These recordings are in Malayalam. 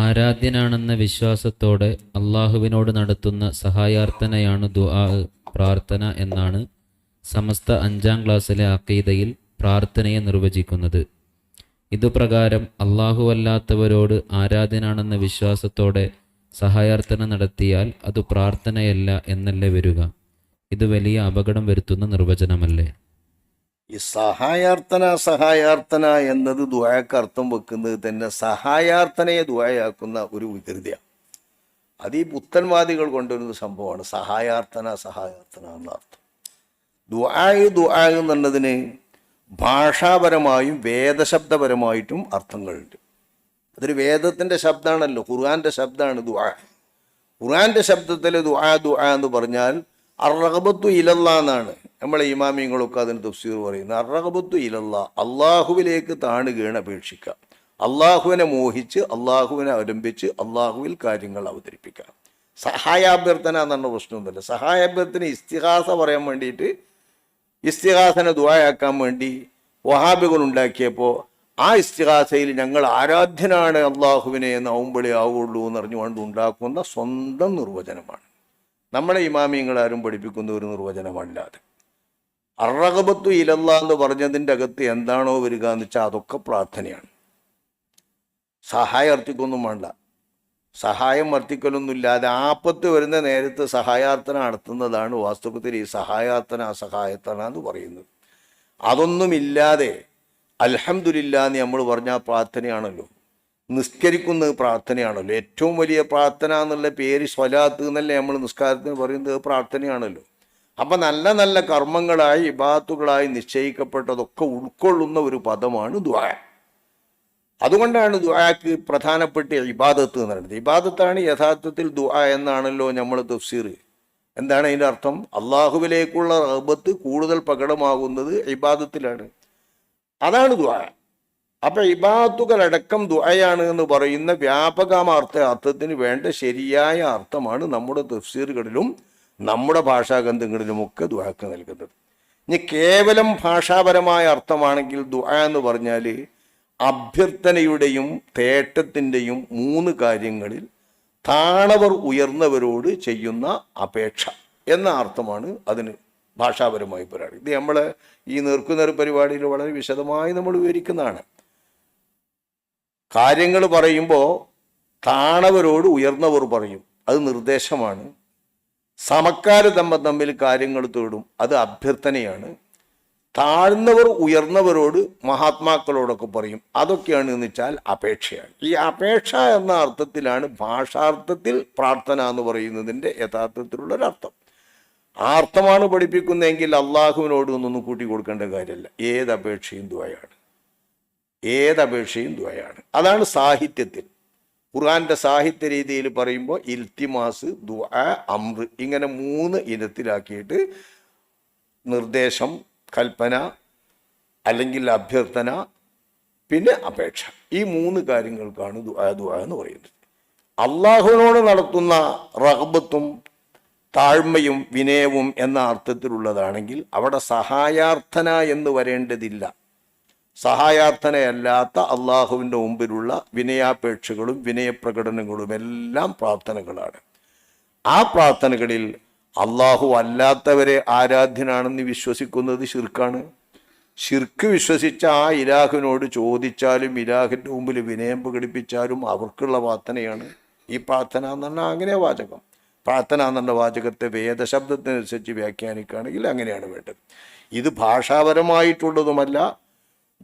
ആരാധ്യനാണെന്ന വിശ്വാസത്തോടെ അള്ളാഹുവിനോട് നടത്തുന്ന സഹായാർത്ഥനയാണ് ദുആ പ്രാർത്ഥന എന്നാണ് സമസ്ത അഞ്ചാം ക്ലാസ്സിലെ അക്കീതയിൽ പ്രാർത്ഥനയെ നിർവചിക്കുന്നത്. ഇതുപ്രകാരം അള്ളാഹുവല്ലാത്തവരോട് ആരാധ്യനാണെന്ന വിശ്വാസത്തോടെ സഹായാർത്ഥന നടത്തിയാൽ അത് പ്രാർത്ഥനയല്ല എന്നല്ലേ വരിക. ഇത് വലിയ അപകടം വരുത്തുന്ന നിർവചനമല്ലേ? ഈ സഹായാർത്ഥന സഹായാർത്ഥന എന്നത് ദ്വായക്ക് അർത്ഥം വെക്കുന്നത് തന്നെ സഹായാർത്ഥനയെ ദ്വായാക്കുന്ന ഒരു വികൃതിയാണ്. അത് ഈ പുത്തൻവാദികൾ കൊണ്ടുവരുന്ന സംഭവമാണ്. സഹായാർത്ഥന സഹായാർത്ഥന എന്ന അർത്ഥം. ദ്വായ് ദ്വായ് എന്നുള്ളതിന് ഭാഷാപരമായും വേദശബ്ദപരമായിട്ടും അർത്ഥങ്ങളുണ്ട്. അതൊരു വേദത്തിന്റെ ശബ്ദമാണല്ലോ ഖുർആാന്റെ ശബ്ദമാണ് ദുആ ഖുർആാന്റെ ശബ്ദത്തിൽ ദുആ ദുആ എന്ന് പറഞ്ഞാൽ അറബത്തു ഇലല്ല എന്നാണ്. നമ്മളെ ഇമാമിങ്ങളൊക്കെ അതിന് തഫ്സീർ പറയുന്നു. അറബത്തു ഇലല്ല. അള്ളാഹുവിലേക്ക് താണുകയാണ് അപേക്ഷിക്കുക. അള്ളാഹുവിനെ മോഹിച്ച് അള്ളാഹുവിനെ അവലംബിച്ച് അള്ളാഹുവിൽ കാര്യങ്ങൾ അവതരിപ്പിക്കുക. സഹായാഭ്യർത്ഥന എന്നുള്ള പ്രശ്നമൊന്നുമില്ല. സഹായാഭ്യർത്ഥന ഇസ്തിഹാസ പറയാൻ വേണ്ടിയിട്ട് ഇസ്തിഹാസനെ ദുആയാക്കാൻ വേണ്ടി വഹാബികൾ ഉണ്ടാക്കിയപ്പോൾ ആ ഇസ്തിഹാസയിൽ ഞങ്ങൾ ആരാധ്യനാണ് അള്ളാഹുവിനെ നവുമ്പളി ആവുള്ളൂ എന്ന് അറിഞ്ഞുകൊണ്ട് ഉണ്ടാക്കുന്ന സ്വന്തം നിർവചനമാണ്. നമ്മളെ ഇമാമിയങ്ങളാരും പഠിപ്പിക്കുന്ന ഒരു നിർവചനമല്ലാതെ അറകബത്തു ഇലല്ല എന്ന് പറഞ്ഞതിന്റെ അകത്ത് എന്താണോ വരിക എന്ന് വെച്ചാൽ അതൊക്കെ പ്രാർത്ഥനയാണ്. സഹായം അർത്ഥിക്കൊന്നും വേണ്ട. സഹായം വർത്തിക്കലൊന്നുമില്ലാതെ ആപത്ത് വരുന്ന നേരത്ത് സഹായാർത്ഥന നടത്തുന്നതാണ് വാസ്തവത്തിൽ ഈ സഹായാർത്ഥന അസഹായത്തന എന്ന് പറയുന്നത്. അതൊന്നുമില്ലാതെ അലഹമില്ല എന്ന് നമ്മൾ പറഞ്ഞ പ്രാർത്ഥനയാണല്ലോ. നിസ്കരിക്കുന്ന പ്രാർത്ഥനയാണല്ലോ. ഏറ്റവും വലിയ പ്രാർത്ഥന എന്നുള്ള പേര് സ്വലാത്ത് എന്നല്ലേ നമ്മൾ നിസ്കാരത്തിന് പറയുന്നത്? പ്രാർത്ഥനയാണല്ലോ. അപ്പം നല്ല നല്ല കർമ്മങ്ങളായി ഇബാത്തുകളായി നിശ്ചയിക്കപ്പെട്ടതൊക്കെ ഉൾക്കൊള്ളുന്ന ഒരു പദമാണ് ദ്വാ അതുകൊണ്ടാണ് ദുആക്ക് പ്രധാനപ്പെട്ട ഇബാദത്ത് എന്ന് പറയുന്നത്. ഇബാദത്താണ് യഥാർത്ഥത്തിൽ ദ്വാ എന്നാണല്ലോ നമ്മൾ തഫ്സീർ. എന്താണ് അതിന്റെ അർത്ഥം? അള്ളാഹുവിലേക്കുള്ള റഹബത്ത് കൂടുതൽ പ്രകടമാകുന്നത് ഇബാദത്തിലാണ്. അതാണ് ദുആ. അപ്പൊ ഇബാത്തുകളടക്കം ദ്വായാണ് എന്ന് പറയുന്ന വ്യാപകമാർത്ഥ അർത്ഥത്തിന് വേണ്ട ശരിയായ അർത്ഥമാണ് നമ്മുടെ തഫ്സീറുകളിലും നമ്മുടെ ഭാഷാഗ്രന്ഥങ്ങളിലുമൊക്കെ ദുആക്ക് നൽകുന്നത്. ഇനി കേവലം ഭാഷാപരമായ അർത്ഥമാണെങ്കിൽ ദുആ എന്ന് പറഞ്ഞാൽ അഭ്യർത്ഥനയുടെയും തേട്ടത്തിന്റെയും മൂന്ന് കാര്യങ്ങളിൽ താണവർ ഉയർന്നവരോട് ചെയ്യുന്ന അപേക്ഷ എന്ന അർത്ഥമാണ് അതിന് ഭാഷാപരമായി പരിപാടി. ഇത് നമ്മൾ ഈ നേർക്കുനേർ പരിപാടിയിൽ വളരെ വിശദമായി നമ്മൾ വിവരിക്കുന്നതാണ്. കാര്യങ്ങൾ പറയുമ്പോൾ താണവരോട് ഉയർന്നവർ പറയും. അത് നിർദ്ദേശമാണ്. സമക്കാര് തമ്മിൽ തമ്മിൽ കാര്യങ്ങൾ തേടും. അത് അഭ്യർത്ഥനയാണ്. താഴ്ന്നവർ ഉയർന്നവരോട് മഹാത്മാക്കളോടൊക്കെ പറയും. അതൊക്കെയാണ് എന്ന് വെച്ചാൽ അപേക്ഷയാണ്. ഈ അപേക്ഷ എന്ന അർത്ഥത്തിലാണ് ഭാഷാർത്ഥത്തിൽ പ്രാർത്ഥന എന്ന് പറയുന്നതിന്റെ യഥാർത്ഥത്തിലുള്ള ഒരർത്ഥം ആ അർത്ഥമാണ് പഠിപ്പിക്കുന്നതെങ്കിൽ അള്ളാഹുവിനോട് ഒന്നൊന്നും കൂട്ടി കൊടുക്കേണ്ട കാര്യമല്ല. ഏത് അപേക്ഷയും ദ്വയാണ് ഏത് അപേക്ഷയും ദ്വയാണ് അതാണ് സാഹിത്യത്തിൽ ഖുർആന്റെ സാഹിത്യ രീതിയിൽ പറയുമ്പോൾ ഇൽത്തിമാസ് ദുആ അമ്ര ഇങ്ങനെ മൂന്ന് ഇനത്തിലാക്കിയിട്ട് നിർദ്ദേശം കൽപ്പന അല്ലെങ്കിൽ അഭ്യർത്ഥന പിന്നെ അപേക്ഷ. ഈ മൂന്ന് കാര്യങ്ങൾക്കാണ് ദുആ ദുആ എന്ന് പറയുന്നത്. അള്ളാഹുവിനോട് നടത്തുന്ന റഹബത്തും താഴ്മയും വിനയവും എന്ന അർത്ഥത്തിലുള്ളതാണെങ്കിൽ അവിടെ സഹായാർത്ഥന എന്ന് വരേണ്ടതില്ല. സഹായാർത്ഥനയല്ലാത്ത അള്ളാഹുവിന്റെ മുമ്പിലുള്ള വിനയാപേക്ഷകളും വിനയപ്രകടനങ്ങളും എല്ലാം പ്രാർത്ഥനകളാണ്. ആ പ്രാർത്ഥനകളിൽ അള്ളാഹു അല്ലാത്തവരെ ആരാധ്യനാണെന്ന് വിശ്വസിക്കുന്നത് ശിർക്കാണ്. ശിർക്ക് വിശ്വസിച്ച ആ ഇലാഹിനോട് ചോദിച്ചാലും ഇലാഹിന്റെ മുമ്പിൽ വിനയം പ്രകടിപ്പിച്ചാലും അവർക്കുള്ള പ്രാർത്ഥനയാണ് ഈ പ്രാർത്ഥന എന്നുള്ള അങ്ങനെ വാചകം. പ്രാർത്ഥന എന്നുള്ള വാചകത്തെ വേദശബ്ദത്തിനനുസരിച്ച് വ്യാഖ്യാനിക്കുകയാണെങ്കിൽ അങ്ങനെയാണ് വേണ്ടത്. ഇത് ഭാഷാപരമായിട്ടുള്ളതുമല്ല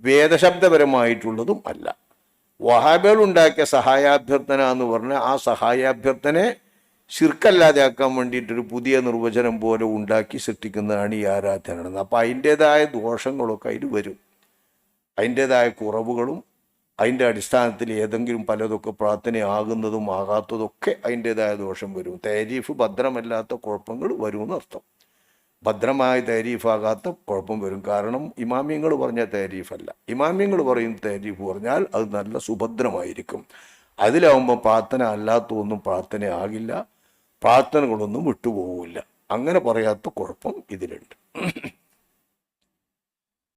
വേദശബ്ദപരമായിട്ടുള്ളതും അല്ല. വഹാബികൾ ഉണ്ടാക്കിയ സഹായാഭ്യർത്ഥന എന്ന് പറഞ്ഞാൽ ആ സഹായാഭ്യർത്ഥനെ ശിർക്കല്ലാതെ ആക്കാൻ വേണ്ടിയിട്ടൊരു പുതിയ നിർവചനം പോലെ ഉണ്ടാക്കി സൃഷ്ടിക്കുന്നതാണ് ഈ ആരാധന അപ്പം അതിന്റെതായ ദോഷങ്ങളൊക്കെ അതിൽ വരും. അതിന്റെതായ കുറവുകളും അതിന്റെ അടിസ്ഥാനത്തിൽ ഏതെങ്കിലും പലതൊക്കെ പ്രാർത്ഥനയാകുന്നതും ആകാത്തതൊക്കെ അതിന്റെതായ ദോഷം വരും. തേരീഫ് ഭദ്രമല്ലാത്ത കുഴപ്പങ്ങൾ വരുമെന്നർത്ഥം ഭദ്രമായ താരീഫാകാത്ത കുഴപ്പം വരും. കാരണം ഇമാമ്യങ്ങൾ പറഞ്ഞ താരീഫല്ല. ഇമാമ്യങ്ങൾ പറയുന്ന താരീഫ് പറഞ്ഞാൽ അത് നല്ല സുഭദ്രമായിരിക്കും. അതിലാവുമ്പോൾ പ്രാർത്ഥന അല്ലാത്തൊന്നും പ്രാർത്ഥനയാകില്ല പ്രാർത്ഥനകളൊന്നും വിട്ടുപോകില്ല. അങ്ങനെ പറയാത്ത കുഴപ്പം ഇതിലുണ്ട്.